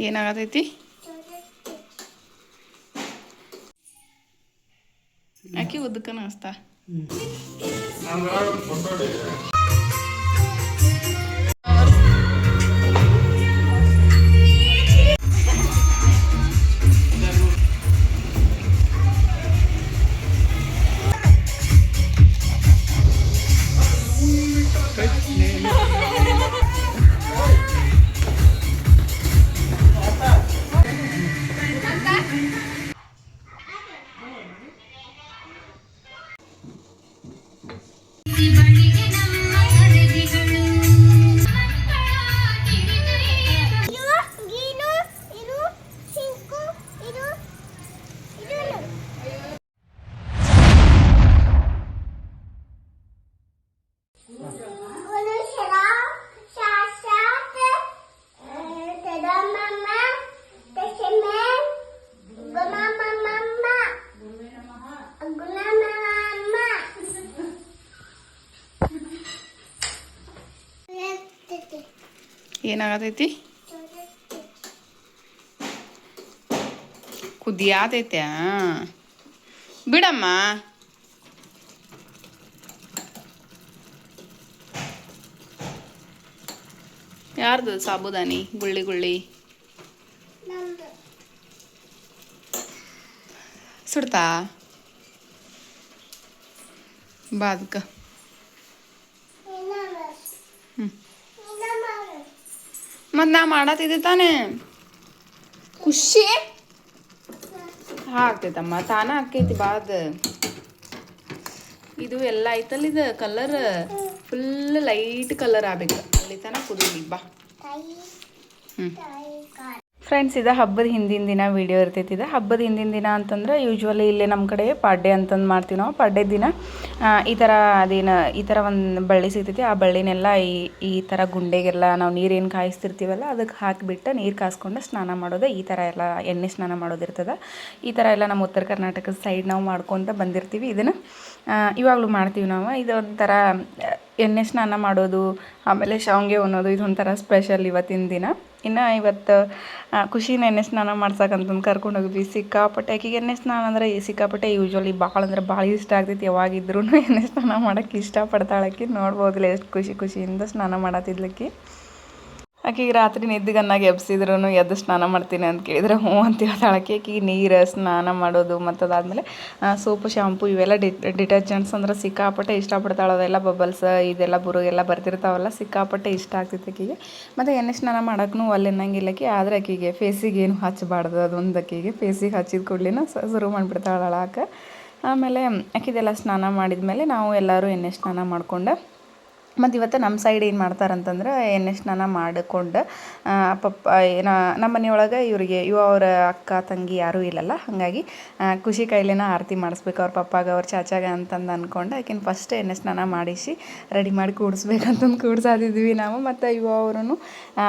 ಏನಾಗತೈತಿ? ಆಕಿ ಉದ್ದಕ್ಕನ Aska happy birthday. ಏನಾಗತೈತಿ? ಕುದಿಯಾತೈತ್ಯಾ ಬಿಡಮ್ಮ. ಯಾರ್ದು ಸಾಬುದಾನಿ ಗುಳ್ಳಿ ಗುಳ್ಳಿ? ಸುಡ್ತಾ? ಬಾ ಅದಕ್ಕೆ ಮತ್ತು ನಾ ಮಾಡತ್ತಿದ್ದೆ ತಾನೇ. ಖುಷಿ? ಆಗ್ತೈತಮ್ಮ ತಾನ ಆಕೈತಿ ಬಾದ ಇದು ಎಲ್ಲ ಐತಲ್ಲ ಇದು ಕಲರ್ ಫುಲ್ ಲೈಟ್ ಕಲರ್ ಆಗ್ಬೇಕು. ಅಲ್ಲಿ ತನಕ ಕುದೀಲಿ ಬಾ. ಹ್ಞೂ ಫ್ರೆಂಡ್ಸ್ ಇದು ಹಬ್ಬದ ಹಿಂದಿನ ದಿನ ವೀಡಿಯೋ ಇರ್ತೈತಿ. ಇದು ಹಬ್ಬದ ಹಿಂದಿನ ದಿನ ಅಂತಂದ್ರೆ ಯೂಶ್ವಲಿ ಇಲ್ಲೇ ನಮ್ಮ ಕಡೆ ಪಾಡ್ಡೆ ಅಂತಂದು ಮಾಡ್ತೀವಿ ನಾವು. ಪಾಡ್ಡೆ ದಿನ ಈ ಥರ ಅದೇನು, ಈ ಥರ ಒಂದು ಬಳ್ಳಿ ಸಿಗ್ತೈತಿ. ಆ ಬಳ್ಳಿನೆಲ್ಲ ಈ ಈ ಥರ ಗುಂಡೆಗೆಲ್ಲ ನಾವು ನೀರೇನು ಕಾಯಿಸ್ತಿರ್ತೀವಲ್ಲ ಅದಕ್ಕೆ ಹಾಕಿಬಿಟ್ಟು ನೀರು ಕಾಸ್ಕೊಂಡು ಸ್ನಾನ ಮಾಡೋದು ಈ ಥರ ಎಲ್ಲ ಎಣ್ಣೆ ಸ್ನಾನ ಮಾಡೋದಿರ್ತದೆ ಈ ಥರ ಎಲ್ಲ ನಮ್ಮ ಉತ್ತರ ಕರ್ನಾಟಕದ ಸೈಡ್ ನಾವು ಮಾಡ್ಕೊತ ಬಂದಿರ್ತೀವಿ. ಇದನ್ನು ಇವಾಗಲೂ ಮಾಡ್ತೀವಿ ನಾವು. ಇದು ಒಂಥರ, ಎಣ್ಣೆ ಸ್ನಾನ ಮಾಡೋದು, ಆಮೇಲೆ ಶಾವಿಗೆ ಉಣ್ಣೋದು ಇದೊಂಥರ ಸ್ಪೆಷಲ್ ಇವತ್ತಿನ ದಿನ. ಇನ್ನು ಇವತ್ತು ಖುಷಿನ ಎಣ್ಣೆ ಸ್ನಾನ ಮಾಡ್ಸಕ್ಕಂತಂದು ಕರ್ಕೊಂಡು ಹೋಗಿದ್ವಿ ಸಿಕ್ಕಾಪಟ್ಟೆ, ಆಕಿಗೆ ಎಣ್ಣೆ ಸ್ನಾನ ಅಂದರೆ ಸಿಕ್ಕಾಪಟ್ಟೆ ಯೂಶ್ವಲಿ ಭಾಳ ಅಂದ್ರೆ ಭಾಳ ಇಷ್ಟ ಆಗ್ತೈತಿ. ಯಾವಾಗಿದ್ರೂ ಎಣ್ಣೆ ಸ್ನಾನ ಮಾಡೋಕ್ಕೆ ಇಷ್ಟಪಡ್ತಾಳಕ್ಕಿ ನೋಡ್ಬೋದಿಲ್ಲ ಎಷ್ಟು ಖುಷಿ ಖುಷಿಯಿಂದ ಸ್ನಾನ ಮಾಡತ್ತಿದ್ಲಕ್ಕಿ ಆಕೆಗೆ ರಾತ್ರಿ ನಿದ್ದೆಗನ್ನಾಗಿ ಎಬ್ಸಿದ್ರು ಎದ್ದು ಸ್ನಾನ ಮಾಡ್ತೀನಿ ಅಂತ ಕೇಳಿದ್ರೆ, ಹ್ಞೂ ಅಂತ ಹೇಳ್ತಾಳಕ್ಕೆ ಆಕೆಗೆ ನೀರು, ಸ್ನಾನ ಮಾಡೋದು ಮತ್ತು ಅದಾದಮೇಲೆ ಸೋಪು, ಶಾಂಪು ಇವೆಲ್ಲ ಡಿಟರ್ಜೆಂಟ್ಸ್ ಅಂದ್ರೆ ಸಿಕ್ಕಾಪಟ್ಟೆ ಇಷ್ಟಪಡ್ತಾಳೆ ಅದೆಲ್ಲ, ಬಬಲ್ಸ್, ಇದೆಲ್ಲ, ಬುರುಗೆಲ್ಲ ಬರ್ತಿರ್ತಾವಲ್ಲ, ಸಿಕ್ಕಾಪಟ್ಟೆ ಇಷ್ಟ ಆಗ್ತೈತೆ ಆಕೆಗೆ ಮತ್ತು ಎಣ್ಣೆ ಸ್ನಾನ ಮಾಡೋಕ್ಕೂ ಆಕೆ ಆದರೆ ಆಕೆಗೆ ಫೇಸಿಗೆ ಏನು ಹಚ್ಚಬಾರ್ದು, ಅದೊಂದು ಆಕೆಗೆ ಫೇಸಿಗೆ ಹಚ್ಚಿದ ಕೂಡಲಿನ ಶುರು ಮಾಡಿಬಿಡ್ತಾಳೆ ಅಳಾಕ ಆಮೇಲೆ, ಆಕಿದೆಲ್ಲ ಸ್ನಾನ ಮಾಡಿದ ಮೇಲೆ ನಾವು ಎಲ್ಲರೂ ಎಣ್ಣೆ ಸ್ನಾನ ಮಾಡ್ಕೊಂಡು ಮತ್ತು ಇವತ್ತು ನಮ್ಮ ಸೈಡ್ ಏನು ಮಾಡ್ತಾರಂತಂದ್ರೆ, ಎಣ್ಣೆ ಸ್ನಾನ ಮಾಡಿಕೊಂಡು ಪಪ್ಪ ಏನ, ನಮ್ಮ ಮನೆಯೊಳಗೆ ಇವರಿಗೆ, ಇವ ಅವರ ಅಕ್ಕ, ತಂಗಿ ಯಾರೂ ಇಲ್ಲಲ್ಲ. ಹಾಗಾಗಿ ಖುಷಿ ಕೈಲೇನ ಆರತಿ ಮಾಡಿಸ್ಬೇಕು. ಅವ್ರ ಪಪ್ಪಾಗ, ಅವ್ರ ಚಾಚಾಗ ಅಂತಂದು ಅಂದ್ಕೊಂಡು ಆಕಿನ ಫಸ್ಟ್ ಎಣ್ಣೆ ಸ್ನಾನ ಮಾಡಿಸಿ ರೆಡಿ ಮಾಡಿ ಕೂಡಿಸ್ಬೇಕಂತಂದು ಕೂಡ್ಸಾದಿದ್ವಿ ನಾವು. ಮತ್ತು ಇವ ಅವರು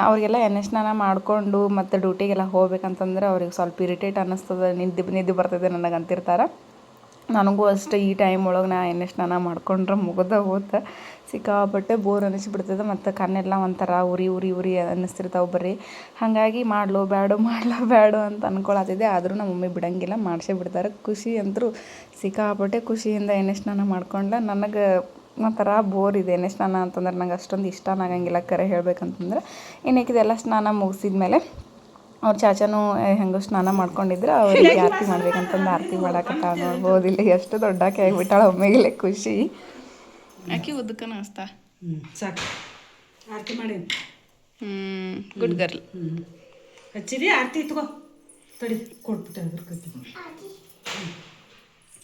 ಅವರಿಗೆಲ್ಲ ಎಣ್ಣೆ ಸ್ನಾನ ಮಾಡಿಕೊಂಡು ಮತ್ತು ಡ್ಯೂಟಿಗೆಲ್ಲ ಹೋಗ್ಬೇಕಂತಂದ್ರೆ ಅವ್ರಿಗೆ ಸ್ವಲ್ಪ ಇರಿಟೇಟ್ ಅನ್ನಿಸ್ತದೆ. ನಿದ್ದೆ ನಿದ್ದೆ ಬರ್ತದೆ ನನಗೆ ಅಂತಿರ್ತಾರೆ ನನಗೂ ಅಷ್ಟೇ ಈ ಟೈಮ್ ಒಳಗೆ ನಾ ಎಣ್ಣೆ ಸ್ನಾನ ಮಾಡ್ಕೊಂಡ್ರೆ ಮುಗ್ದ ಹೋತ. ಸಿಕ್ಕಾಪಟ್ಟೆ ಬೋರ್ ಅನಿಸ್ಬಿಡ್ತದೆ ಮತ್ತು ಕಣ್ಣೆಲ್ಲ ಒಂಥರ ಉರಿ ಉರಿ ಉರಿ ಅನ್ನಿಸ್ತಿರ್ತಾವೆ ಬರೀ ಹಾಗಾಗಿ ಮಾಡ್ಲೋ ಬ್ಯಾಡೋ ಮಾಡ್ಲೋ ಬ್ಯಾಡೋ ಅಂತ ಅನ್ಕೊಳತ್ತಿದೆ ಆದರೂ ನಮ್ಮ ಮಮ್ಮಿ ಬಿಡಂಗಿಲ್ಲ, ಮಾಡಿಸೇ ಬಿಡ್ತಾರೆ. ಖುಷಿ ಅಂತರೂ ಸಿಕ್ಕಾಪಟ್ಟೆ ಖುಷಿಯಿಂದ ಎಣ್ಣೆ ಸ್ನಾನ ಮಾಡ್ಕೊಂಡ್ಲ. ನನಗೆ ಒಂಥರ ಬೋರ್ ಇದೆ ಎಣ್ಣೆ ಸ್ನಾನ ಅಂತಂದ್ರೆ ನಂಗೆ ಅಷ್ಟೊಂದು ಇಷ್ಟ ಆಗಂಗಿಲ್ಲ ಕರೆ ಹೇಳ್ಬೇಕಂತಂದ್ರೆ. ಇನ್ನೇಕಿದೆಲ್ಲ ಸ್ನಾನ ಮುಗಿಸಿದ್ಮೇಲೆ ಅವ್ರ ಚಾಚಾನು ಹೆಂಗೋ ಸ್ನಾನ ಮಾಡ್ಕೊಂಡಿದ್ರೆ ಅವ್ರಿಗೆ ಆರತಿ ಮಾಡ್ಬೇಕಂತಂದು ಆರತಿ ಮಾಡಾಕತ್ತ ನೋಡ್ಬೋದು. ಇಲ್ಲಿ ಎಷ್ಟು ದೊಡ್ಡ ಆಕೆ ಆಗಿಬಿಟ್ಟಾಳ ಒಮ್ಮೆಗಿಲೆ ಖುಷಿ. ಆಕೆ ಉದ್ದಕನ ಅಸ್ತಾ. ಹ್ಞೂ ಸಾಕು. ಆರತಿ ಮಾಡಿ. ಹ್ಞೂ ಗುಡ್ ಗರ್ಲ್ ಹ್ಞೂ ಹಚ್ಚಿದಿ ಆರತಿ ಇಟ್ಕೋ. ತಡಿ ಕೊಟ್ಬಿಟ್ಟೆ ಅಗರ್ಕಕ್ಕೆ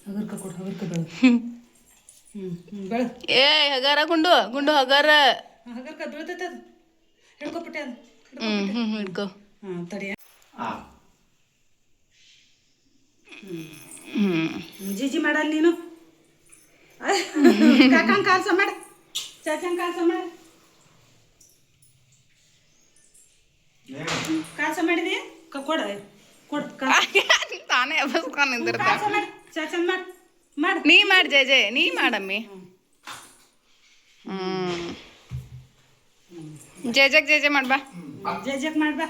ಅಗರ್ಕ ಕೊಡು ಅಗರ್ಕ ಬೆಳ ಹ್ಞೂ ಹ್ಞೂ ಬೆಳ ಏ ಹಗಾರ ಗುಂಡು ಗುಂಡು ಹಗಾರ. ಅಗರ್ಕ ಬೀಳ್ತೈತೆ ಅದು. ಹಿಡ್ಕೊಬಿಟ್ಟೆ ಅದು. ಹ್ಞೂ ಹ್ಞೂ ಹಿಡ್ಕೊ. ಹಾಂ ತಡಿ. ಹ್ಞೂ ಜಿಜಿ ಮಾಡಲ್ಲ ನೀನು ಕಾಕಂಗ್ ಕಾಲ್ಸ ಮಾಡ ಚಾಚಂಗ್ ಕಾಲ್ಸ ಮಾಡ ಕಾಲ್ಸ ಮಾಡಿದಿ ಕ- ಕೊಡ ಕೊಡ್ ತಾನೇ ಎಬ್ಬಸ್ಕೊಂಡು ನಿಂದಿರ್ತ ಕಾಲ್ಸ ಮಾಡ ಚಾಚಂಗ್ ಮಾಡ ಮಾಡು ನೀ ಮಾಡಿ ಜಯ ಜಯ ನೀ ಮಾಡಮ್ಮಿ ಹ್ಮ್ ಜಯ ಜಗ್ ಜಯ ಜಯ ಮಾಡ್ಬಾ ಜಯ ಜಗ್ ಮಾಡ್ಬಾ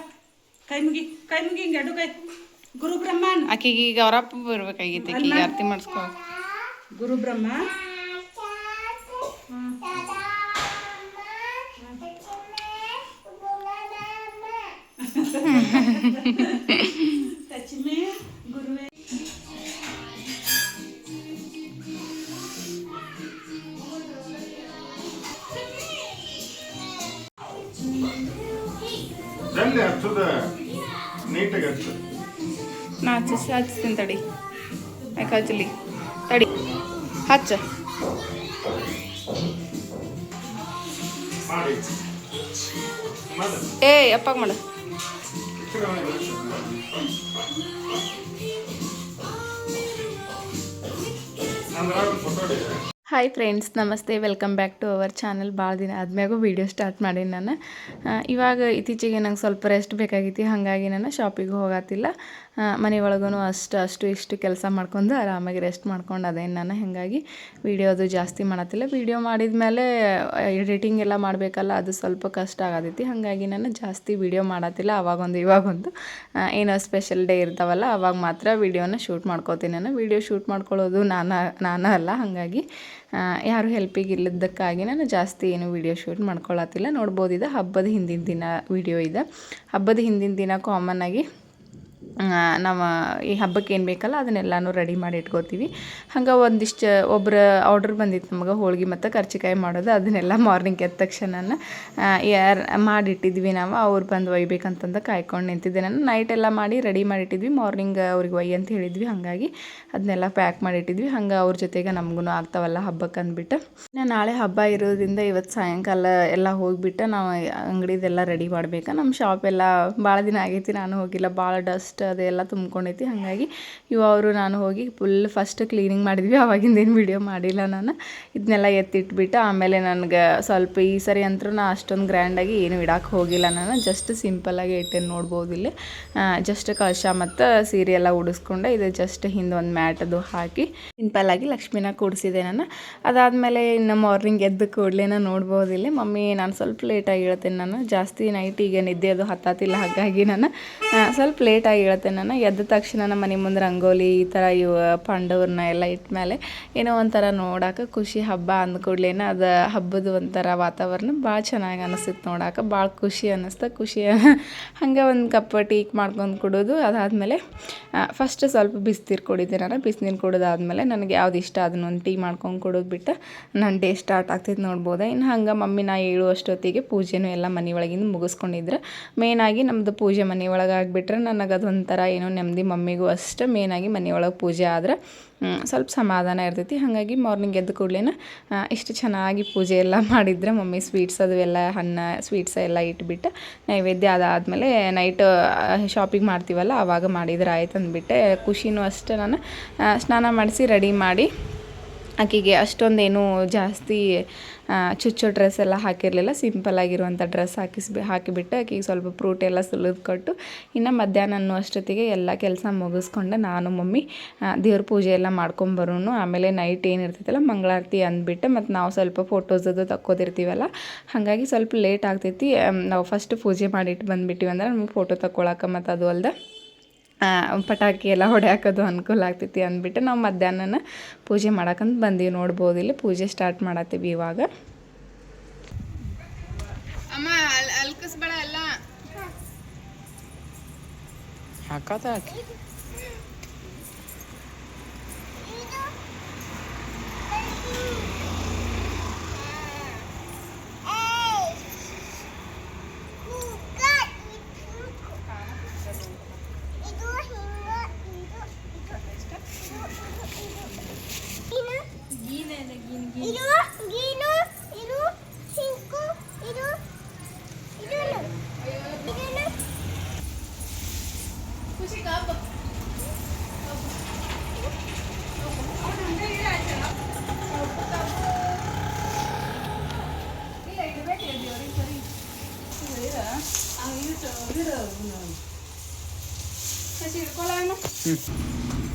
ಕೈ ಮುಗಿ ಕೈ ಮುಗಿ ಹಿಂಗೆ ಎರಡು ಕೈ ಗುರು ಬ್ರಹ್ಮನ್ ಆಕಿಗೆ ಈಗ ಅವರಪ್ಪ ಬರ್ಬೇಕಾಗಿತ್ತು ಈಗ ಆರತಿ ಮಾಡಿಸ್ಕೊ ಗುರು ಬ್ರಹ್ಮ ಲಕ್ಷ್ಮಿ ಗುರುವೇ ಜಲ್ದಿ ಹಚ್ಚದ ನೀಟಾಗಿ ಹಚ್ಚು ನಾ ಹಚ್ಚಿಸಿ ಹಚ್ತೀನಿ ತಡಿ ಯಾಕೆ ಹಚ್ಚಲಿ ತಡಿ ಹಚ್ಚ ಮಾಡಿ ಮಾಡು. ಏ ಅಪ್ಪಾಗ ಮಾಡು ಅಂದ್ರೆ ಫೋಟೋ ಹಿಡಿ. ಹಾಯ್ ಫ್ರೆಂಡ್ಸ್ ನಮಸ್ತೆ. Welcome back to our channel ಭಾಳ ದಿನ ಆದ್ಮ್ಯಾಗೂ ವೀಡಿಯೋ ಸ್ಟಾರ್ಟ್ ಮಾಡೀನಿ ನಾನು. ಇವಾಗ ಇತ್ತೀಚೆಗೆ ನಂಗೆ ಸ್ವಲ್ಪ ರೆಸ್ಟ್ ಬೇಕಾಗಿತ್ತು. ಹಾಗಾಗಿ ನಾನು ಶಾಪಿಗೆ ಹೋಗತ್ತಿಲ್ಲ ಮನೆ ಒಳಗೂ ಅಷ್ಟು ಅಷ್ಟು ಇಷ್ಟು ಕೆಲಸ ಮಾಡ್ಕೊಂಡು ಆರಾಮಾಗಿ ರೆಸ್ಟ್ ಮಾಡ್ಕೊಂಡು ಅದೇನು ನಾನು, ಹಾಗಾಗಿ ವೀಡಿಯೋ ಅದು ಜಾಸ್ತಿ ಮಾಡತ್ತಿಲ್ಲ. ವೀಡಿಯೋ ಮಾಡಿದ ಮೇಲೆ ಎಡಿಟಿಂಗ್ ಎಲ್ಲ ಮಾಡಬೇಕಲ್ಲ, ಅದು ಸ್ವಲ್ಪ ಕಷ್ಟ ಆಗತೈತಿ. ಹಾಗಾಗಿ ನಾನು ಜಾಸ್ತಿ ವೀಡಿಯೋ ಮಾಡತ್ತಿಲ್ಲ, ಅವಾಗೊಂದು, ಇವಾಗೊಂದು. ಏನೋ ಸ್ಪೆಷಲ್ ಡೇ ಇರ್ತಾವಲ್ಲ, ಅವಾಗ ಮಾತ್ರ ವೀಡಿಯೋನ ಶೂಟ್ ಮಾಡ್ಕೋತೀನಿ ನಾನು. ವೀಡಿಯೋ ಶೂಟ್ ಮಾಡ್ಕೊಳ್ಳೋದು ನಾನು ನಾನು ಅಲ್ಲ, ಹಾಗಾಗಿ ಯಾರು ಹೆಲ್ಪಿಗೆ ಇಲ್ಲದಕ್ಕಾಗಿ ನಾನು ಜಾಸ್ತಿ ಏನು ವೀಡಿಯೋ ಶೂಟ್ ಮಾಡ್ಕೊಳತ್ತಿಲ್ಲ. ಇದು ಹಬ್ಬದ ಹಿಂದಿನ ದಿನ ವೀಡಿಯೋ ಇದೆ. ಹಬ್ಬದ ಹಿಂದಿನ ದಿನ ಕಾಮನ್ ಆಗಿ ನಾವು ಈ ಹಬ್ಬಕ್ಕೆ ಏನು ಬೇಕಲ್ಲ ಅದನ್ನೆಲ್ಲನೂ ರೆಡಿ ಮಾಡಿ ಇಟ್ಕೋತೀವಿ. ಹಂಗೆ ಒಂದಿಷ್ಟು ಒಬ್ರು ಆರ್ಡ್ರ್ ಬಂದಿತ್ತು ನಮಗೆ, ಹೋಳಿಗೆ ಮತ್ತು ಕರ್ಚಿಕಾಯಿ ಮಾಡೋದು, ಅದನ್ನೆಲ್ಲ ಮಾರ್ನಿಂಗ್ ಎದ್ದ ತಕ್ಷಣ ಯಾರು ಮಾಡಿಟ್ಟಿದ್ವಿ ನಾವು, ಅವ್ರು ಬಂದು ಒಯ್ಬೇಕಂತಂದು ಕಾಯ್ಕೊಂಡು ನಿಂತಿದ್ದೆ ನಾನು. ನೈಟ್ ಎಲ್ಲ ಮಾಡಿ ರೆಡಿ ಮಾಡಿಟ್ಟಿದ್ವಿ ಮಾರ್ನಿಂಗ್ ಅವ್ರಿಗೆ ಒಯ್ಯ ಅಂತ ಹೇಳಿದ್ವಿ, ಹಾಗಾಗಿ ಅದನ್ನೆಲ್ಲ ಪ್ಯಾಕ್ ಮಾಡಿಟ್ಟಿದ್ವಿ ಹಂಗೆ ಅವ್ರ ಜೊತೆಗೆ ನಮಗೂ ಆಗ್ತಾವಲ್ಲ ಹಬ್ಬಕ್ಕೆ ಅಂದ್ಬಿಟ್ಟು. ಇನ್ನು ನಾಳೆ ಹಬ್ಬ ಇರೋದ್ರಿಂದ ಇವತ್ತು ಸಾಯಂಕಾಲ ಎಲ್ಲ ಹೋಗಿಬಿಟ್ಟು ನಾವು ಅಂಗಡಿದೆಲ್ಲ ರೆಡಿ ಮಾಡ್ಬೇಕು. ನಮ್ಮ ಶಾಪ್ ಎಲ್ಲ ಭಾಳ ದಿನ ಆಗೈತಿ, ನಾನು ಹೋಗಿಲ್ಲ ಭಾಳ ಡಸ್ಟ್ ಅದೆಲ್ಲ ತುಂಬ್ಕೊಂಡೈತಿ. ಹಾಗಾಗಿ ಇವು ಅವರು ನಾನು ಹೋಗಿ ಫುಲ್ ಫಸ್ಟ್ ಕ್ಲೀನಿಂಗ್ ಮಾಡಿದ್ವಿ. ಅವಾಗಿಂದ ಏನು ವಿಡಿಯೋ ಮಾಡಿಲ್ಲ ನಾನು. ಇದನ್ನೆಲ್ಲ ಎತ್ತಿಟ್ಬಿಟ್ಟು ಆಮೇಲೆ ನನಗೆ ಸ್ವಲ್ಪ ಈ ಸರಿ ಅಂತೂ ನಾ ಅಷ್ಟೊಂದು ಗ್ರ್ಯಾಂಡಾಗಿ ಏನು ಇಡಕ್ಕೆ ಹೋಗಿಲ್ಲ ನಾನು. ಜಸ್ಟ್ ಸಿಂಪಲ್ಲಾಗಿ ಇಟ್ಟೇನು ನೋಡ್ಬೋದು ಇಲ್ಲಿ. ಜಸ್ಟ್ ಕಳಶ ಮತ್ತು ಸೀರೆ ಎಲ್ಲ ಉಡಿಸ್ಕೊಂಡೆ. ಇದು ಜಸ್ಟ್ ಹಿಂದೆ ಒಂದು ಮ್ಯಾಟ್ ಅದು ಹಾಕಿ ಸಿಂಪಲ್ಲಾಗಿ ಲಕ್ಷ್ಮಿನ ಕೂಡಿಸಿದೆ ನಾನು. ಅದಾದಮೇಲೆ ಇನ್ನು ಮಾರ್ನಿಂಗ್ ಎದ್ದು ಕೂಡಲೇ ನೋಡ್ಬೋದು ಇಲ್ಲಿ. ಮಮ್ಮಿ, ನಾನು ಸ್ವಲ್ಪ ಲೇಟಾಗಿ ಹೇಳ್ತೇನೆ ನಾನು. ಜಾಸ್ತಿ ನೈಟ್ ಈಗ ನಿದ್ದೆ ಅದು ಹತ್ತಾತಿಲ್ಲ. ಹಾಗಾಗಿ ನಾನು ಸ್ವಲ್ಪ ಲೇಟಾಗಿ ಹೇಳ್ತೇನೆ. ನಾನು. ಎದ್ದ ತಕ್ಷಣ ನಮ್ಮ ಮನೆ ಮುಂದೆ ರಂಗೋಲಿ, ಈ ಥರ ಇವ ಪಾಂಡವ್ರನ್ನ ಎಲ್ಲ ಇಟ್ಟಮೇಲೆ ಏನೋ ಒಂಥರ ನೋಡೋಕೆ ಖುಷಿ ಹಬ್ಬ ಅಂದ ಕೂಡ್ಲೇನ ಅದು ಹಬ್ಬದ ಒಂಥರ ವಾತಾವರಣ ಭಾಳ ಚೆನ್ನಾಗಿ ಅನಿಸ್ತಿತ್ತು ನೋಡಕ್ಕೆ ಭಾಳ ಖುಷಿ ಅನ್ನಿಸ್ತು ಖುಷಿ ಹಂಗೆ ಒಂದು ಕಪ್ ಟೀ ಮಾಡ್ಕೊಂಡು ಕುಡೋದು. ಅದಾದಮೇಲೆ ಫಸ್ಟ್ ಸ್ವಲ್ಪ ಬಿಸಿನೀರು ಕುಡಿದೆ ನಾನು. ಬಿಸಿನೀರು ಕುಡಿದಾದ್ಮೇಲೆ ನನಗೆ ಯಾವ್ದು ಇಷ್ಟ ಅದನ್ನ ಒಂದು ಟೀ ಮಾಡ್ಕೊಂಡು ಕುಡಿದ್ಬಿಟ್ಟು ನನ್ನ ಡೇ ಸ್ಟಾರ್ಟ್ ಆಗ್ತೈತೆ ನೋಡ್ಬೋದು. ಇನ್ನು ಹಂಗೆ ಮಮ್ಮಿ ನಾ ಏಳು ಅಷ್ಟೊತ್ತಿಗೆ ಪೂಜೆನೂ ಎಲ್ಲ ಮನೆ ಒಳಗಿಂದ ಮುಗಿಸ್ಕೊಂಡಿದ್ರೆ. ಮೇಯ್ನಾಗಿ ನಮ್ಮದು ಪೂಜೆ ಮನೆ ಒಳಗೆ ಆಗಿಬಿಟ್ರೆ ನನಗೆ ಅದೊಂಥರ ಏನೋ ನೆಮ್ಮದಿ ಮಮ್ಮಿಗೂ ಅಷ್ಟೇ ಮೇನಾಗಿ ಮನೆಯೊಳಗೆ ಪೂಜೆ ಆದ್ರೆ ಸ್ವಲ್ಪ ಸಮಾಧಾನ ಇರ್ತೈತಿ. ಹಾಗಾಗಿ ಮಾರ್ನಿಂಗ್ ಎದ್ದು ಕೂಡಲೇ ಇಷ್ಟು ಚೆನ್ನಾಗಿ ಪೂಜೆ ಎಲ್ಲ ಮಾಡಿದ್ರೆ ಮಮ್ಮಿ ಸ್ವೀಟ್ಸ್ ಅದು ಎಲ್ಲ ಹಣ್ಣು ಸ್ವೀಟ್ಸ್ ಎಲ್ಲ ಇಟ್ಬಿಟ್ಟು ನೈವೇದ್ಯ ಅದಾದಮೇಲೆ ನೈಟ್ ಶಾಪಿಂಗ್ ಮಾಡ್ತೀವಲ್ಲ ಆವಾಗ ಮಾಡಿದ್ರೆ ಆಯ್ತು ಅಂದ್ಬಿಟ್ಟೆ. ಖುಷಿನೂ ಅಷ್ಟೇ ನಾನು. ಸ್ನಾನ ಮಾಡಿಸಿ ರೆಡಿ ಮಾಡಿ, ಆಕೆಗೆ ಅಷ್ಟೊಂದೇನು ಜಾಸ್ತಿ ಚುಚ್ಚೋ ಡ್ರೆಸ್ ಎಲ್ಲ ಹಾಕಿರಲಿಲ್ಲ. ಸಿಂಪಲ್ ಆಗಿರುವಂಥ ಡ್ರೆಸ್ ಹಾಕಿಸ್ಬಿ ಹಾಕಿಬಿಟ್ಟು ಆಕೆಗೆ ಸ್ವಲ್ಪ ಫ್ರೂಟ್ ಎಲ್ಲ ಸುಲಿದು ಕೊಟ್ಟು ಇನ್ನು ಮಧ್ಯಾಹ್ನ ಅನ್ನೋ ಅಷ್ಟೊತ್ತಿಗೆ ಎಲ್ಲ ಕೆಲಸ ಮುಗಿಸ್ಕೊಂಡು ನಾನು ಮಮ್ಮಿ. ದೇವ್ರ ಪೂಜೆ ಎಲ್ಲ ಮಾಡ್ಕೊಂಬರೋನು. ಆಮೇಲೆ ನೈಟ್ ಏನಿರ್ತೈತಲ್ಲ ಮಂಗಳಾರತಿ ಅಂದ್ಬಿಟ್ಟು ಮತ್ತು ನಾವು ಸ್ವಲ್ಪ ಫೋಟೋಸ್ ಅದು ತಕ್ಕೋದಿರ್ತೀವಲ್ಲ. ಹಾಗಾಗಿ ಸ್ವಲ್ಪ ಲೇಟ್ ಆಗ್ತೈತಿ. ನಾವು ಫಸ್ಟ್ ಪೂಜೆ ಮಾಡಿಟ್ಟು ಬಂದುಬಿಟ್ಟಿವಂದ್ರೆ ನಮ್ಗೆ ಫೋಟೋ ತಕ್ಕೊಳಕ್ಕೆ ಮತ್ತು ಅದು ಅಲ್ದೆ ಆ, ಪಟಾಕಿ ಎಲ್ಲ ಹೊಡ್ಯಾಕೋದು ಅನುಕೂಲ ಆಗ್ತೈತಿ ಅಂದ್ಬಿಟ್ಟು ನಾವು ಮಧ್ಯಾಹ್ನನ ಪೂಜೆ ಮಾಡಕ್ಕಂತ ಬಂದೀವಿ ನೋಡ್ಬೋದು. ಇಲ್ಲಿ ಪೂಜೆ ಸ್ಟಾರ್ಟ್ ಮಾಡತ್ತೀವಿ ಇವಾಗ. ಅಮ್ಮ ಅಲ್ಕಸ್ಬೇಡ ಎಲ್ಲ. ಹಾಕೋತ ಇದು ಗೀನು ಇದು ಸಿಂಕು ಇದು ಇದನ್ನು ಇದನ್ನು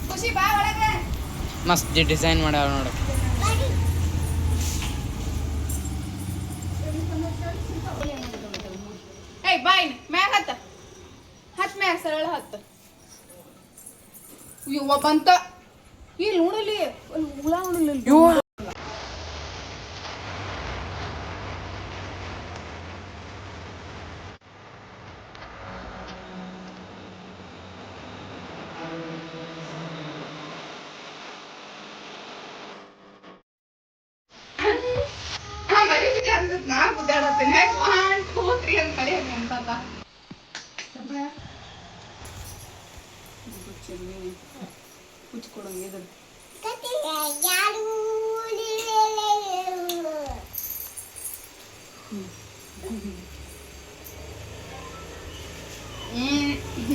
ಖುಷಿ ಬಾ ಒಳಗೆ ಮಸ್ತ್ ಡಿಸೈನ್ ಮಾಡ್ಯಾವ ನೋಡಿ. ಏಯ್ ಬಾಯ್ ಮ್ಯಾಗ ಹತ್ತ. ಹತ್ ಮ್ಯಾಗ ಸರಳ ಹತ್ತ. ಇವ ಬಂತ. ಇಲ್ಲಿ ನೋಡಲಿ ಅಲ್ಲಿ ಹುಳ ನೋಡಲಿ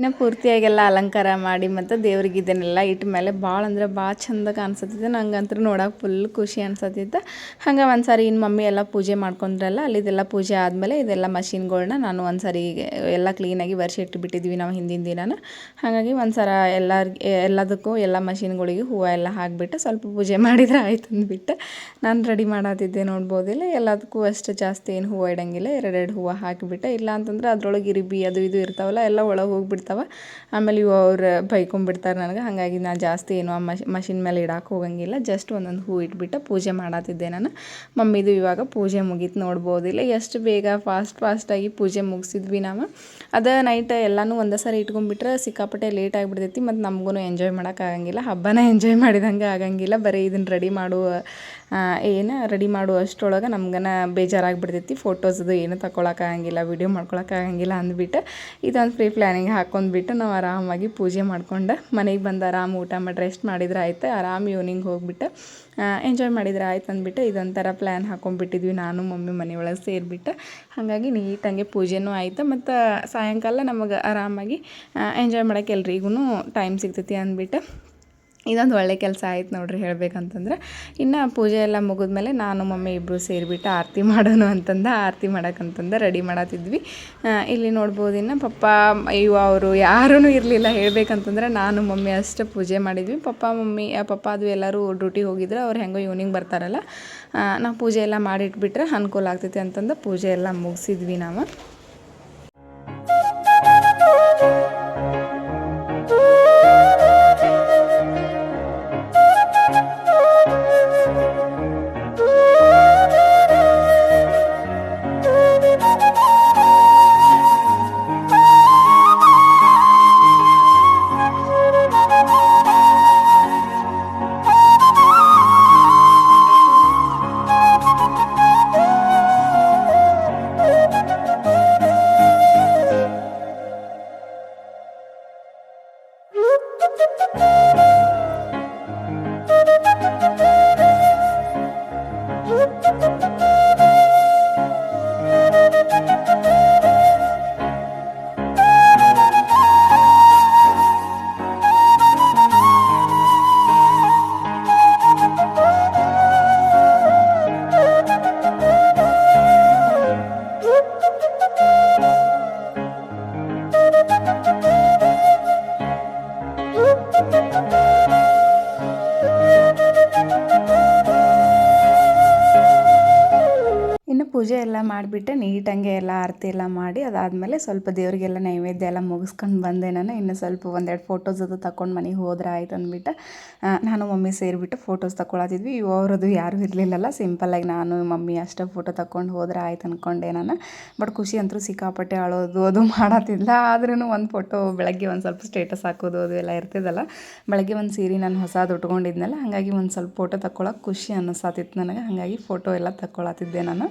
ಇನ್ನು ಪೂರ್ತಿಯಾಗೆಲ್ಲ ಅಲಂಕಾರ ಮಾಡಿ ಮತ್ತು ದೇವ್ರಿಗೆ ಇದನ್ನೆಲ್ಲ ಇಟ್ಟ ಮೇಲೆ ಭಾಳ ಅಂದ್ರೆ ಭಾಳ ಚಂದ ನಂಗೆ ನಂಗಂತೂ ನೋಡೋಕೆ ಫುಲ್ ಖುಷಿ ಅನ್ಸತ್ತಿತ್ತು ಹಂಗೆ ಒಂದು ಸಾರಿ ಇನ್ನು ಮಮ್ಮಿ ಎಲ್ಲ ಪೂಜೆ ಮಾಡ್ಕೊಂಡ್ರಲ್ಲ ಅಲ್ಲಿ ಇದೆಲ್ಲ ಪೂಜೆ ಆದಮೇಲೆ ಇದೆಲ್ಲ ಮಷಿನ್ಗಳನ್ನ ನಾನು ಒಂದು ಸಾರಿ ಎಲ್ಲ ಕ್ಲೀನಾಗಿ ವರ್ಷ ಇಟ್ಟುಬಿಟ್ಟಿದ್ವಿ ನಾವು ಹಿಂದಿನ ದಿನಾನ. ಹಾಗಾಗಿ ಒಂದು ಎಲ್ಲರಿಗೆ ಎಲ್ಲ ಎಲ್ಲದಕ್ಕೂ ಎಲ್ಲ ಮಷಿನ್ಗಳಿಗೆ ಹೂವು ಎಲ್ಲ ಹಾಕಿಬಿಟ್ಟು ಸ್ವಲ್ಪ ಪೂಜೆ ಮಾಡಿದ್ರೆ ಆಯ್ತು ಅಂದ್ಬಿಟ್ಟು ನಾನು ರೆಡಿ ಮಾಡತ್ತಿದ್ದೆ ನೋಡ್ಬೋದಿಲ್ಲ. ಎಲ್ಲದಕ್ಕೂ ಅಷ್ಟು ಜಾಸ್ತಿ ಏನು ಹೂವು ಇಡಂಗಿಲ್ಲ. ಎರಡೆರಡು ಹೂವು ಹಾಕಿಬಿಟ್ಟೆ. ಇಲ್ಲ ಅಂತಂದ್ರೆ ಅದ್ರೊಳಗೆ ಇರಿಬಿ ಅದು ಇದು ಇರ್ತಾವಲ್ಲ, ಎಲ್ಲ ಒಳಗೆ ಹೋಗ್ಬಿಡ್ತಾವೆ. ಆಮೇಲೆ ಇವು ಅವ್ರು ಬೈಕೊಂಬಿಡ್ತಾರೆ ನನಗೆ. ಹಾಗಾಗಿ ನಾನು ಜಾಸ್ತಿ ಏನು ಆ ಮಷ್, ಮಷಿನ್ ಮೇಲೆ ಇಡಕ್ಕೆ ಹೋಗಂಗಿಲ್ಲ. ಜಸ್ಟ್ ಒಂದೊಂದು ಹೂ ಇಟ್ಬಿಟ್ಟು ಪೂಜೆ ಮಾಡತ್ತಿದ್ದೆ ನಾನು. ಮಮ್ಮಿದು ಇವಾಗ ಪೂಜೆ ಮುಗೀತು ನೋಡ್ಬೋದಿಲ್ಲ ಎಷ್ಟು ಬೇಗ ಫಾಸ್ಟ್ ಫಾಸ್ಟಾಗಿ ಪೂಜೆ ಮುಗಿಸಿದ್ವಿ ನಾವು. ಅದು ನೈಟ್ ಎಲ್ಲನೂ ಒಂದೇ ಸಾರಿ ಇಟ್ಕೊಂಡ್ಬಿಟ್ರೆ ಸಿಕ್ಕಾಪಟ್ಟೆ ಲೇಟ್ ಆಗಿಬಿಡ್ತೈತಿ. ಮತ್ತು ನಮಗೂ ಎಂಜಾಯ್ ಮಾಡೋಕ್ಕಾಗಂಗಿಲ್ಲ ಹಬ್ಬನ ಎಂಜಾಯ್ ಮಾಡಿದಂಗೆ ಆಗಂಗಿಲ್ಲ. ಬರೀ ಇದನ್ನು ರೆಡಿ ಮಾಡುವ ಏನು ರೆಡಿ ಮಾಡುವ ಅಷ್ಟರೊಳಗೆ ನಮ್ಗನ ಫೋಟೋಸ್ ಅದು ಏನು ತಗೊಳಕ್ಕಾಗಂಗಿಲ್ಲ ವೀಡಿಯೋ ಮಾಡ್ಕೊಳಕ್ಕಾಗಂಗಿಲ್ಲ ಅಂದ್ಬಿಟ್ಟು ಇದೊಂದು ಫ್ರೀ ಪ್ಲ್ಯಾನಿಂಗ್ ಹಾಕೊಂಡ್ಬಿಟ್ಟು ನಾವು ಆರಾಮಾಗಿ ಪೂಜೆ ಮಾಡ್ಕೊಂಡು ಮನೆಗೆ ಬಂದು ಆರಾಮ ಊಟ ಮಾಡಿ ರೆಸ್ಟ್ ಮಾಡಿದ್ರೆ ಆಯ್ತು, ಆರಾಮ್ ಈವ್ನಿಂಗ್ ಹೋಗ್ಬಿಟ್ಟು ಎಂಜಾಯ್ ಮಾಡಿದ್ರೆ ಆಯ್ತು ಅಂದ್ಬಿಟ್ಟು ಇದೊಂಥರ ಪ್ಲ್ಯಾನ್ ಹಾಕೊಂಡ್ಬಿಟ್ಟಿದ್ವಿ. ನಾನು, ಮಮ್ಮಿ, ಮನೆಯೊಳಗೆ ಸೇರಿಬಿಟ್ಟು ಹಾಗಾಗಿ ನೀಟಾಗಿ ಪೂಜೆನೂ ಆಯಿತು. ಮತ್ತು ಸಾಯಂಕಾಲ ನಮಗೆ ಆರಾಮಾಗಿ ಎಂಜಾಯ್ ಮಾಡೋಕ್ಕೆ ಎಲ್ರಿಗೂ ಟೈಮ್ ಸಿಗ್ತೈತಿ ಅಂದ್ಬಿಟ್ಟು ಇದೊಂದು ಒಳ್ಳೆ ಕೆಲಸ ಆಯ್ತು ನೋಡ್ರಿ ಹೇಳ್ಬೇಕಂತಂದ್ರೆ. ಇನ್ನು ಪೂಜೆ ಎಲ್ಲ ಮುಗಿದ್ಮೇಲೆ ನಾನು, ಮಮ್ಮಿ ಇಬ್ಬರು ಸೇರಿಬಿಟ್ಟು ಆರತಿ ಮಾಡೋಣ ಅಂತಂದ, ಆರತಿ ಮಾಡೋಕ್ಕಂತಂದು ರೆಡಿ ಮಾಡತ್ತಿದ್ವಿ ಇಲ್ಲಿ ನೋಡ್ಬೋದು ಇನ್ನು ಪಪ್ಪ, ಅಯ್ಯೋ, ಅವರು ಯಾರೂ ಇರಲಿಲ್ಲ. ಹೇಳ್ಬೇಕಂತಂದ್ರೆ ನಾನು, ಮಮ್ಮಿ ಅಷ್ಟೇ ಪೂಜೆ ಮಾಡಿದ್ವಿ. ಪಪ್ಪ, ಮಮ್ಮಿ ಪಪ್ಪ ಅದು ಎಲ್ಲರೂ ಡ್ಯೂಟಿ ಹೋಗಿದ್ರೆ. ಅವ್ರು ಹೆಂಗೋ ಈವ್ನಿಂಗ್ ಬರ್ತಾರಲ್ಲ ನಾವು ಪೂಜೆ ಎಲ್ಲ ಮಾಡಿಟ್ಬಿಟ್ರೆ ಅನುಕೂಲ ಆಗ್ತೈತಿ ಅಂತಂದು ಪೂಜೆ ಎಲ್ಲ ಮುಗಿಸಿದ್ವಿ ನಾವು. Thank you. ಪೂಜೆ ಎಲ್ಲ ಮಾಡಿಬಿಟ್ಟು ನೀಟಂಗೆ ಎಲ್ಲ ಆರತಿ ಎಲ್ಲ ಮಾಡಿ, ಅದಾದಮೇಲೆ ಸ್ವಲ್ಪ ದೇವರಿಗೆಲ್ಲ ನೈವೇದ್ಯ ಎಲ್ಲ ಮುಗಿಸ್ಕೊಂಡು ಬಂದೆ ನಾನು. ಇನ್ನು ಸ್ವಲ್ಪ ಒಂದೆರಡು ಫೋಟೋಸ್ ಅದು ತಗೊಂಡು ಮನೆಗೆ ಹೋದ್ರೆ ಆಯ್ತು ಅಂದ್ಬಿಟ್ಟು ನಾನು ಮಮ್ಮಿ ಸೇರಿಬಿಟ್ಟು ಫೋಟೋಸ್ ತಗೊಳತಿದ್ವಿ ಇವರದು ಯಾರೂ ಇರಲಿಲ್ಲಲ್ಲ ಸಿಂಪಲ್ಲಾಗಿ ನಾನು, ಮಮ್ಮಿ ಅಷ್ಟೇ ಫೋಟೋ ತಗೊಂಡು ಹೋದ್ರೆ ಆಯ್ತು ಅಂದ್ಕೊಂಡೆ ನಾನು. ಬಟ್ ಖುಷಿ ಅಂತೂ ಸಿಕ್ಕಾಪಟ್ಟೆ ಅಳೋದು, ಅದು ಮಾಡತ್ತಿಲ್ಲ ಆದ್ರೂ ಒಂದು ಫೋಟೋ ಬೆಳಗ್ಗೆ ಒಂದು ಸ್ವಲ್ಪ ಸ್ಟೇಟಸ್ ಹಾಕೋದು, ಅದು ಎಲ್ಲ ಇರ್ತದಲ್ಲ ಬೆಳಗ್ಗೆ ಒಂದು ಸೀರೆ ನಾನು ಹೊಸದು ಉಟ್ಕೊಂಡಿದ್ನಲ್ಲ, ಹಾಗಾಗಿ ಒಂದು ಸ್ವಲ್ಪ ಫೋಟೋ ತಗೊಳಕ್ಕೆ ಖುಷಿ ಅನ್ನಿಸ್ತಿತ್ತು ನನಗೆ. ಹಾಗಾಗಿ ಫೋಟೋ ಎಲ್ಲ ತಗೊಳತಿದ್ದೆ ನಾನು.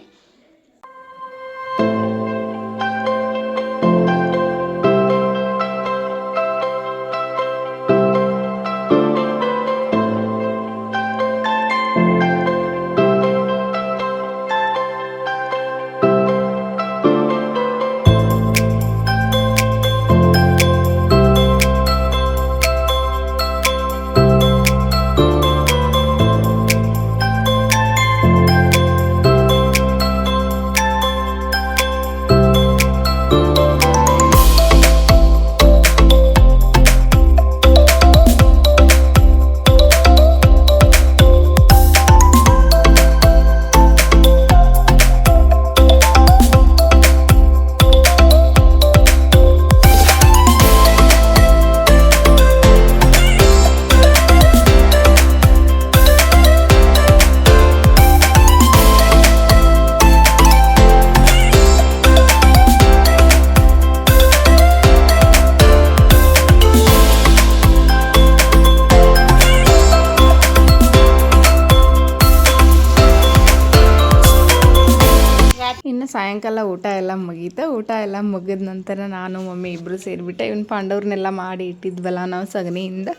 ನಂತರ ನಾನು, ಮಮ್ಮಿ ಇಬ್ಬರು ಸೇರಿಬಿಟ್ಟೆ. ಇವನು ಪಾಂಡವ್ರನ್ನೆಲ್ಲ ಮಾಡಿ ಇಟ್ಟಿದ್ವಲ್ಲ ನಾವು ಸಗಣಿಯಿಂದ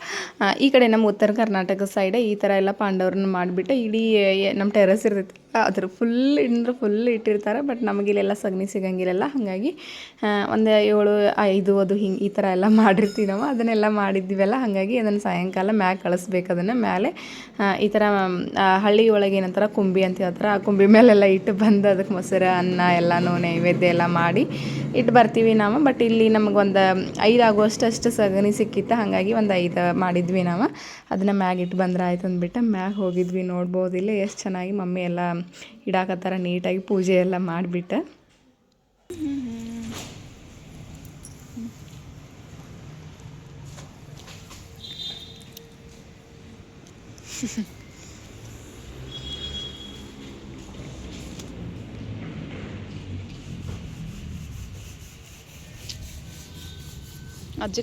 ಈ ಕಡೆ ನಮ್ಮ ಉತ್ತರ ಕರ್ನಾಟಕ ಸೈಡ್ ಈ ಥರ ಎಲ್ಲ ಪಾಂಡವ್ರನ್ನ ಮಾಡಿಬಿಟ್ಟು ಇಡೀ ನಮ್ಮ ಟೆರಸ್ ಇರ್ತೈತಿ. ಅದ್ರ ಫುಲ್ ಇಂದ್ರೆ ಫುಲ್ ಇಟ್ಟಿರ್ತಾರೆ ಬಟ್ ನಮಗಿಲ್ಲೆಲ್ಲ ಸಗಣಿ ಸಿಗಂಗಿಲ್ಲ ಹಾಗಾಗಿ ಒಂದು ಏಳು, ಐದು ಅದು ಹಿಂಗೆ ಈ ಥರ ಎಲ್ಲ ಮಾಡಿರ್ತೀವಿ ನಾವು. ಅದನ್ನೆಲ್ಲ ಮಾಡಿದ್ದೀವಲ್ಲ, ಹಾಗಾಗಿ ಅದನ್ನು ಸಾಯಂಕಾಲ ಮ್ಯಾಗ ಕಳಿಸ್ಬೇಕು ಅದನ್ನು. ಮೇಲೆ ಈ ಥರ ಹಳ್ಳಿ ಒಳಗೆ ಏನಂತಾರೆ, ಕುಂಬಿ ಅಂತ ಹೇಳ್ತಾರೆ. ಆ ಕುಂಬಿ ಮೇಲೆಲ್ಲ ಇಟ್ಟು ಬಂದು ಅದಕ್ಕೆ ಮೊಸರು, ಅನ್ನ ಎಲ್ಲನೂ ನೈವೇದ್ಯ ಎಲ್ಲ ಮಾಡಿ ಇಟ್ಟು ಬರ್ತೀವಿ ನಾವು. ಬಟ್ ಇಲ್ಲಿ ನಮಗೊಂದು ಐದು ಆಗುವಷ್ಟು ಅಷ್ಟು ಸಗಣಿ ಸಿಕ್ಕಿತ್ತು. ಹಾಗಾಗಿ ಒಂದು ಐದು ಮಾಡಿದ್ವಿ ನಾವು. ಅದನ್ನು ಮ್ಯಾಗ ಇಟ್ಟು ಬಂದ್ರೆ ಆಯ್ತು ಅಂದ್ಬಿಟ್ಟು ಮ್ಯಾಗ ಹೋಗಿದ್ವಿ. ನೋಡ್ಬೋದು ಎಷ್ಟು ಚೆನ್ನಾಗಿ ಮಮ್ಮಿ ಎಲ್ಲ ಇಡಾಕತ್ತಾರ ನೀಟಾಗಿ ಪೂಜೆ ಎಲ್ಲ ಮಾಡಿಬಿಟ್ಟು. ಅಜ್ಜಿ.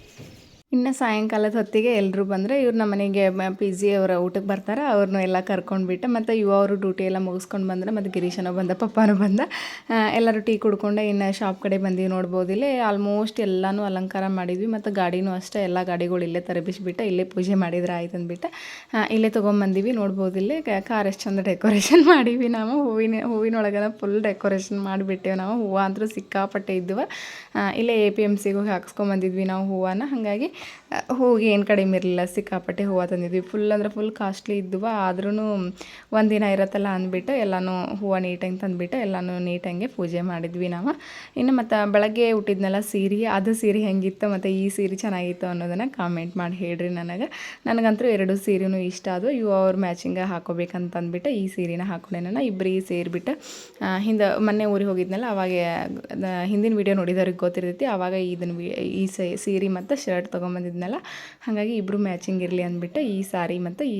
ಇನ್ನು ಸಾಯಂಕಾಲದ ಹೊತ್ತಿಗೆ ಎಲ್ಲರೂ ಬಂದರೆ ಇವ್ರು ನಮ್ಮ ಮನೆಗೆ ಪಿ ಜಿ ಅವರ ಊಟಕ್ಕೆ ಬರ್ತಾರೆ ಅವ್ರನ್ನ ಎಲ್ಲ ಕರ್ಕೊಂಡ್ಬಿಟ್ಟು ಮತ್ತು ಇವ ಅವರು ಡ್ಯೂಟಿ ಎಲ್ಲ ಮುಗಿಸ್ಕೊಂಡು ಬಂದ್ರೆ ಮತ್ತು ಗಿರೀಶನೋ ಬಂದ, ಪಪ್ಪನೂ ಬಂದ. ಎಲ್ಲರೂ ಟೀ ಕುಡ್ಕೊಂಡೆ ಇನ್ನು ಶಾಪ್ ಕಡೆ ಬಂದೀವಿ ನೋಡ್ಬೋದು. ಇಲ್ಲೇ ಆಲ್ಮೋಸ್ಟ್ ಎಲ್ಲನೂ ಅಲಂಕಾರ ಮಾಡಿದ್ವಿ ಮತ್ತು ಗಾಡಿನೂ ಅಷ್ಟೇ, ಎಲ್ಲ ಗಾಡಿಗಳು ಇಲ್ಲೇ ತರಬಿಸಿಬಿಟ್ಟು, ಇಲ್ಲೇ ಪೂಜೆ ಮಾಡಿದ್ರೆ ಆಯ್ತು ಅಂದ್ಬಿಟ್ಟು. ಇಲ್ಲೇ ತೊಗೊಂಬಂದೀವಿ ನೋಡ್ಬೋದು. ಇಲ್ಲೇ ಕಾರ್ ಎಷ್ಟು ಚಂದ ಡೆಕೋರೇಷನ್ ಮಾಡೀವಿ ನಾವು, ಹೂವಿನ ಹೂವಿನೊಳಗೆಲ್ಲ ಫುಲ್ ಡೆಕೋರೇಷನ್ ಮಾಡಿಬಿಟ್ಟೆವು ನಾವು. ಹೂವು ಅಂತೂ ಸಿಕ್ಕಾಪಟ್ಟೆ ಇದ್ವು. ಇಲ್ಲೇ ಎ ಪಿ ಎಂ ಸಿಗೆ ನಾವು ಹೂವನ ಹಾಗಾಗಿ ಹೂವಿಗೆ ಏನು ಕಡಿಮೆ ಇರಲಿಲ್ಲ, ಸಿಕ್ಕಾಪಟ್ಟೆ ಹೂವು ತಂದಿದ್ವಿ. ಫುಲ್ ಅಂದ್ರೆ ಫುಲ್ ಕಾಸ್ಟ್ಲಿ ಇದ್ದುವ ಆದ್ರೂ ಒಂದಿನ ಇರತ್ತಲ್ಲ ಅಂದ್ಬಿಟ್ಟು ಎಲ್ಲನೂ ಹೂವು ನೀಟಾಗಿ ತಂದುಬಿಟ್ಟು ಎಲ್ಲನೂ ನೀಟಾಗಿ ಪೂಜೆ ಮಾಡಿದ್ವಿ ನಾವು. ಇನ್ನು ಮತ್ತು ಬೆಳಗ್ಗೆ ಹುಟ್ಟಿದ್ನೆಲ್ಲ ಸೀರೆ, ಅದು ಸೀರೆ ಹೆಂಗಿತ್ತು ಮತ್ತು ಈ ಸೀರೆ ಚೆನ್ನಾಗಿತ್ತು ಅನ್ನೋದನ್ನು ಕಾಮೆಂಟ್ ಮಾಡಿ ಹೇಳ್ರಿ ನನಗೆ. ನನಗಂತೂ ಎರಡು ಸೀರೆನೂ ಇಷ್ಟ ಅದು ಇವು ಅವ್ರ ಮ್ಯಾಚಿಂಗ ಹಾಕೋಬೇಕಂತ ಅಂದ್ಬಿಟ್ಟು ಈ ಸೀರೆನ ಹಾಕೊಂಡೆ ನಾನು ಇಬ್ಬರಿಗೆ ಸೇರಿಬಿಟ್ಟು ಹಿಂದೆ ಮೊನ್ನೆ ಊರಿಗೆ ಹೋಗಿದ್ನಲ್ಲ, ಅವಾಗ ಹಿಂದಿನ ವೀಡಿಯೋ ನೋಡಿದವ್ರಿಗೆ ಗೊತ್ತಿರ್ತೈತಿ. ಆವಾಗ ಇದನ್ನು ಈ ಸೀರಿ ಮತ್ತು ಶರ್ಟ್ ತೊಗೊಂಬಂದಿದ್ನಲ್ಲ, ಹಾಗಾಗಿ ಇಬ್ಬರು ಮ್ಯಾಚಿಂಗ್ ಇರಲಿ ಅಂದ್ಬಿಟ್ಟು ಈ ಸಾರಿ ಮತ್ತು ಈ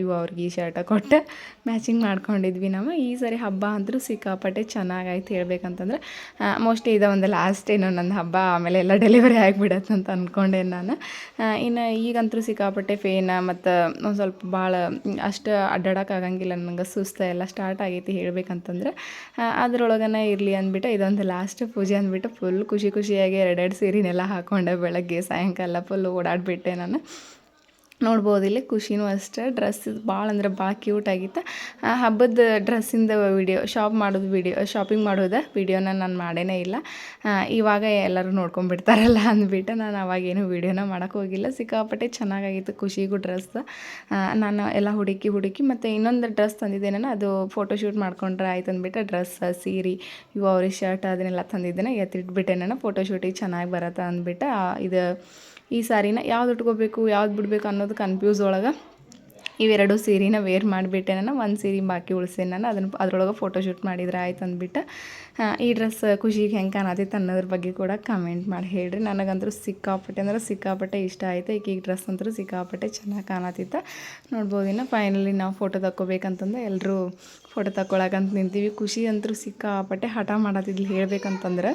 ಇವು ಅವ್ರಿಗೆ ಈ ಶರ್ಟ ಕೊಟ್ಟು ಮ್ಯಾಚಿಂಗ್ ಮಾಡ್ಕೊಂಡಿದ್ವಿ ನಾವು. ಈ ಸಾರಿ ಹಬ್ಬ ಅಂತೂ ಸಿಕ್ಕಾಪಟ್ಟೆ ಚೆನ್ನಾಗಾಯ್ತು ಹೇಳ್ಬೇಕಂತಂದ್ರೆ ಮೋಸ್ಟ್ಲಿ ಇದು ಒಂದು ಲಾಸ್ಟ್ ಏನೋ ನನ್ನ ಹಬ್ಬ, ಆಮೇಲೆ ಎಲ್ಲ ಡೆಲಿವರಿ ಆಗಿಬಿಡತ್ತೆ ಅಂತ ಅಂದ್ಕೊಂಡೆ ನಾನು. ಇನ್ನು ಈಗಂತೂ ಸಿಕ್ಕಾಪಟ್ಟೆ ಫೇನ ಮತ್ತು ಒಂದು ಸ್ವಲ್ಪ ಭಾಳ ಅಷ್ಟು ಅಡ್ಡಾಡೋಕ್ಕಾಗಂಗಿಲ್ಲ ನನಗೆ ಸುಸ್ತ ಎಲ್ಲ ಸ್ಟಾರ್ಟ್ ಆಗೈತಿ ಹೇಳ್ಬೇಕಂತಂದ್ರೆ. ಅದರೊಳಗನೆ ಇರಲಿ ಅಂದ್ಬಿಟ್ಟು ಇದೊಂದು ಲಾಸ್ಟ್ ಪೂಜೆ ಅಂದ್ಬಿಟ್ಟು ಫುಲ್ ಖುಷಿ ಖುಷಿಯಾಗಿ ಎರಡೆರಡು ಸೀರೆನೆಲ್ಲ ಹಾಕೊಂಡೆ ಬೆಳಗ್ಗೆ, ಸಾಯಂಕಾಲ. ಫುಲ್ ಓಡಾಡಿಬಿಟ್ಟೆ ನಾನು. ನೋಡ್ಬೋದು ಇಲ್ಲಿ ಖುಷಿನೂ ಅಷ್ಟೇ. ಡ್ರೆಸ್ ಭಾಳ ಅಂದ್ರೆ ಭಾಳ ಕ್ಯೂಟ್ ಆಗಿತ್ತು. ಹಬ್ಬದ ಡ್ರೆಸ್ಸಿಂದ ವಿಡಿಯೋ ಶಾಪ್ ಮಾಡೋದು ವಿಡಿಯೋ ಶಾಪಿಂಗ್ ಮಾಡೋದು ವಿಡಿಯೋನ ನಾನು ಮಾಡೇನೇ ಇಲ್ಲ. ಇವಾಗ ಎಲ್ಲರೂ ನೋಡ್ಕೊಂಡ್ಬಿಡ್ತಾರಲ್ಲ ಅಂದ್ಬಿಟ್ಟು ನಾನು ಅವಾಗೇನು ವಿಡಿಯೋನ ಮಾಡೋಕ್ಕೆ ಹೋಗಿಲ್ಲ. ಸಿಕ್ಕಾಪಟ್ಟೆ ಚೆನ್ನಾಗಾಗಿತ್ತು ಖುಷಿಗೂ ಡ್ರೆಸ್ ನಾನು ಎಲ್ಲ ಹುಡುಕಿ ಹುಡುಕಿ ಮತ್ತು ಇನ್ನೊಂದು ಡ್ರೆಸ್ ತಂದಿದ್ದೆ ನಾನು. ಅದು ಫೋಟೋಶೂಟ್ ಮಾಡ್ಕೊಂಡ್ರೆ ಆಯ್ತು ಅಂದ್ಬಿಟ್ಟು ಡ್ರೆಸ್ ಸೀರೆ, ಇವು ಅವ್ರಿಗೆ ಶರ್ಟ್ ಅದನ್ನೆಲ್ಲ ತಂದಿದ್ದೇನೆ ಎತ್ತಿಟ್ಬಿಟ್ಟೆ ನಾನು. ಫೋಟೋಶೂಟಿಗೆ ಚೆನ್ನಾಗಿ ಬರತ್ತೆ ಅಂದ್ಬಿಟ್ಟು ಇದು ಈ ಸಾರಿನ ಯಾವ್ದು ಉಟ್ಕೋಬೇಕು, ಯಾವ್ದು ಬಿಡಬೇಕು ಅನ್ನೋದು ಕನ್ಫ್ಯೂಸ್ ಒಳಗೆ ಇವೆರಡು ಸೀರೆನ ವೇರ್ ಮಾಡಿಬಿಟ್ಟೆ ನಾನು. ಒಂದು ಸೀರೆ ಬಾಕಿ ಉಳಿಸಿ ನಾನು. ಅದನ್ನು ಅದ್ರೊಳಗೆ ಫೋಟೋಶೂಟ್ ಮಾಡಿದ್ರೆ ಆಯ್ತು ಅಂದ್ಬಿಟ್ಟು ಈ ಡ್ರೆಸ್ ಖುಷಿಗೆ ಹೆಂಗೆ ಕಾಣತಿತ್ತು ಅನ್ನೋದ್ರ ಬಗ್ಗೆ ಕೂಡ ಕಮೆಂಟ್ ಮಾಡಿ ಹೇಳ್ರಿ. ನನಗಂತೂ ಸಿಕ್ಕಾಪಟ್ಟೆ ಅಂದ್ರೆ ಸಿಕ್ಕಾಪಟ್ಟೆ ಇಷ್ಟ ಆಯಿತು. ಈಗ ಈಗ ಡ್ರೆಸ್ ಅಂತೂ ಸಿಕ್ಕಾಪಟ್ಟೆ ಚೆನ್ನಾಗಿ ಕಾಣತಿತ್ತು. ನೋಡ್ಬೋದು ಇನ್ನು ಫೈನಲಿ ನಾವು ಫೋಟೋ ತಗೋಬೇಕಂತಂದ್ರೆ ಎಲ್ಲರೂ ಫೋಟೋ ತಕ್ಕೊಳಕಂತ ನಿಂತೀವಿ. ಖುಷಿ ಅಂತೂ ಸಿಕ್ಕಾಪಟ್ಟೆ ಹಠ ಮಾಡತ್ತಿದ್ಲು ಹೇಳ್ಬೇಕಂತಂದ್ರೆ.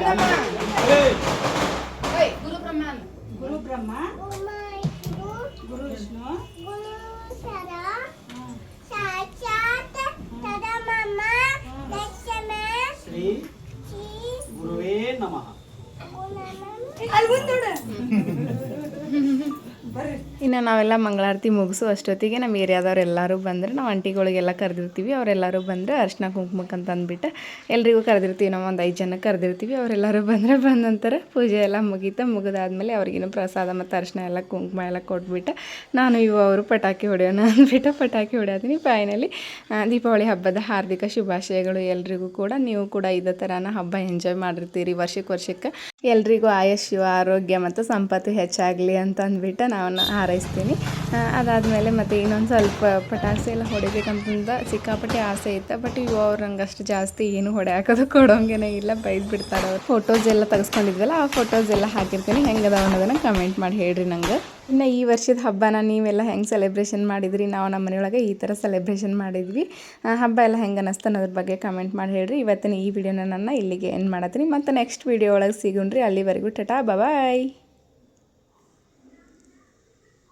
Alam mo. ನಾವೆಲ್ಲ ಮಂಗಳಾರತಿ ಮುಗಿಸು, ಅಷ್ಟೊತ್ತಿಗೆ ನಮ್ಮ ಏರಿಯಾದವ್ರು ಎಲ್ಲರೂ ಬಂದರೆ, ನಾವು ಅಂಟಿಗಳಿಗೆಲ್ಲ ಕರೆದಿರ್ತೀವಿ, ಅವರೆಲ್ಲರೂ ಬಂದರೆ ಅರ್ಶಿನ ಕುಂಕುಮಕ್ಕೆ ಅಂತ ಅಂದ್ಬಿಟ್ಟು ಎಲ್ರಿಗೂ ಕರೆದಿರ್ತೀವಿ, ನಾವು ಒಂದು ಐದು ಜನ ಕರೆದಿರ್ತೀವಿ, ಅವರೆಲ್ಲರೂ ಬಂದರೆ ಬಂದ ನಂತರ ಪೂಜೆ ಎಲ್ಲ ಮುಗೀತು. ಮುಗಿದಾದ್ಮೇಲೆ ಅವ್ರಿಗಿನ್ನು ಪ್ರಸಾದ ಮತ್ತು ಅರ್ಶಿನ ಎಲ್ಲ ಕುಂಕುಮ ಎಲ್ಲ ಕೊಟ್ಬಿಟ್ಟು ನಾನು, ಇವು ಅವರು ಪಟಾಕಿ ಹೊಡೆಯೋಣ ಅಂದ್ಬಿಟ್ಟು ಪಟಾಕಿ ಹೊಡೆಯೋತೀನಿ. ಫೈನಲಿ ದೀಪಾವಳಿ ಹಬ್ಬದ ಹಾರ್ದಿಕ ಶುಭಾಶಯಗಳು ಎಲ್ರಿಗೂ ಕೂಡ. ನೀವು ಕೂಡ ಇದೇ ಥರನ ಹಬ್ಬ ಎಂಜಾಯ್ ಮಾಡಿರ್ತೀರಿ ವರ್ಷಕ್ಕೆ ವರ್ಷಕ್ಕೆ. ಎಲ್ರಿಗೂ ಆಯಸ್ಸು ಆರೋಗ್ಯ ಮತ್ತು ಸಂಪತ್ತು ಹೆಚ್ಚಾಗಲಿ ಅಂತ ಅಂದ್ಬಿಟ್ಟು ನಾನು ಹಾರೈಸ್ತೀನಿ ಅದಾದಮೇಲೆ ಮತ್ತು ಇನ್ನೊಂದು ಸ್ವಲ್ಪ ಪಟಾಸೆ ಎಲ್ಲ ಹೊಡಿಬೇಕಂತಂದ ಸಿಕ್ಕಾಪಟ್ಟೆ ಆಸೆ ಇತ್ತು. ಬಟ್ ಇವು ಅವ್ರು ನಂಗೆ ಅಷ್ಟು ಜಾಸ್ತಿ ಏನು ಹೊಡೆ ಹಾಕೋದು ಕೊಡೋಂಗೇನೆ ಇಲ್ಲ ಬೈದು ಬಿಡ್ತಾರೆ ಅವ್ರು. ಫೋಟೋಸ್ ಎಲ್ಲ ತೆಗೆಸ್ಕೊಂಡಿದ್ವಲ್ಲ, ಆ ಫೋಟೋಸ್ ಎಲ್ಲ ಹಾಕಿರ್ತೀನಿ. ಹೆಂಗದ ಅನ್ನೋದನ್ನು ಕಮೆಂಟ್ ಮಾಡಿ ಹೇಳ್ರಿ ನಂಗೆ. ಇನ್ನು ಈ ವರ್ಷದ ಹಬ್ಬನ ನೀವೆಲ್ಲ ಹೆಂಗೆ ಸೆಲೆಬ್ರೇಷನ್ ಮಾಡಿದ್ರಿ? ನಾವು ನಮ್ಮ ಮನೆಯೊಳಗೆ ಈ ಥರ ಸೆಲೆಬ್ರೇಷನ್ ಮಾಡಿದ್ವಿ. ಹಬ್ಬ ಎಲ್ಲ ಹೆಂಗೆ ಅನ್ನಿಸ್ತು ಅನ್ನೋದ್ರ ಬಗ್ಗೆ ಕಮೆಂಟ್ ಮಾಡಿ ಹೇಳ್ರಿ. ಇವತ್ತಿನ ಈ ವಿಡಿಯೋನ ನಾನು ಇಲ್ಲಿಗೆ ಎಂಡ್ ಮಾಡತ್ತೀನಿ. ಮತ್ತು ನೆಕ್ಸ್ಟ್ ವಿಡಿಯೋ ಒಳಗೆ ಸಿಗೋಣ್ರಿ. ಅಲ್ಲಿವರೆಗೂ ಟಟಾ ಬಾಯ್